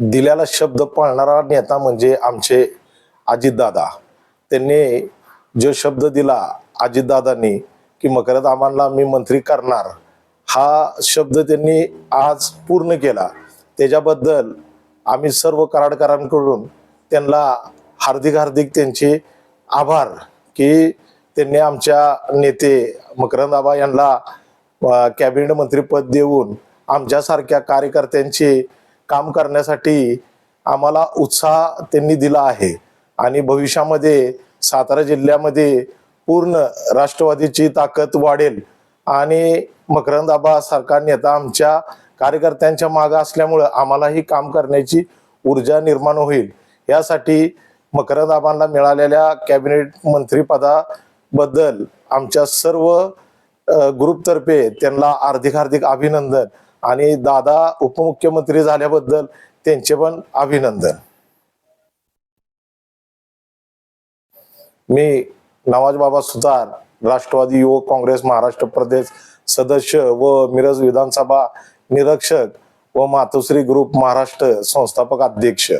दिलेला शब्द पाळणारा नेता म्हणजे आमचे अजितदादा त्यांनी जो शब्द दिला अजितदादांनी की मकरंद आम्हाला मी मंत्री करणार हा शब्द त्यांनी आज पूर्ण केला. त्याच्याबद्दल आम्ही सर्व कराडकरांकडून त्यांना हार्दिक हार्दिक त्यांचे आभार की त्यांनी आमच्या नेते मकरंद आबा यांना कॅबिनेट मंत्रीपद देऊन आमच्यासारख्या कार्यकर्त्यांची काम करण्यासाठी आम्हाला उत्साह त्यांनी दिला आहे. आणि भविष्यामध्ये सातारा जिल्ह्यामध्ये पूर्ण राष्ट्रवादीची ताकद वाढेल आणि मकरंद आबा सारखा नेता आमच्या कार्यकर्त्यांच्या मागं असल्यामुळं आम्हालाही काम करण्याची ऊर्जा निर्माण होईल. यासाठी मकरंद आबांना मिळालेल्या कॅबिनेट मंत्रीपदाबद्दल आमच्या सर्व ग्रुपतर्फे त्यांना हार्दिक हार्दिक अभिनंदन. आणि दादा उपमुख्यमंत्री झाल्याबद्दल त्यांचे पण अभिनंदन. मी नवाज बाबा सुतार राष्ट्रवादी युवक काँग्रेस महाराष्ट्र प्रदेश सदस्य व मिरज विधानसभा निरीक्षक व मातोश्री ग्रुप महाराष्ट्र संस्थापक अध्यक्ष.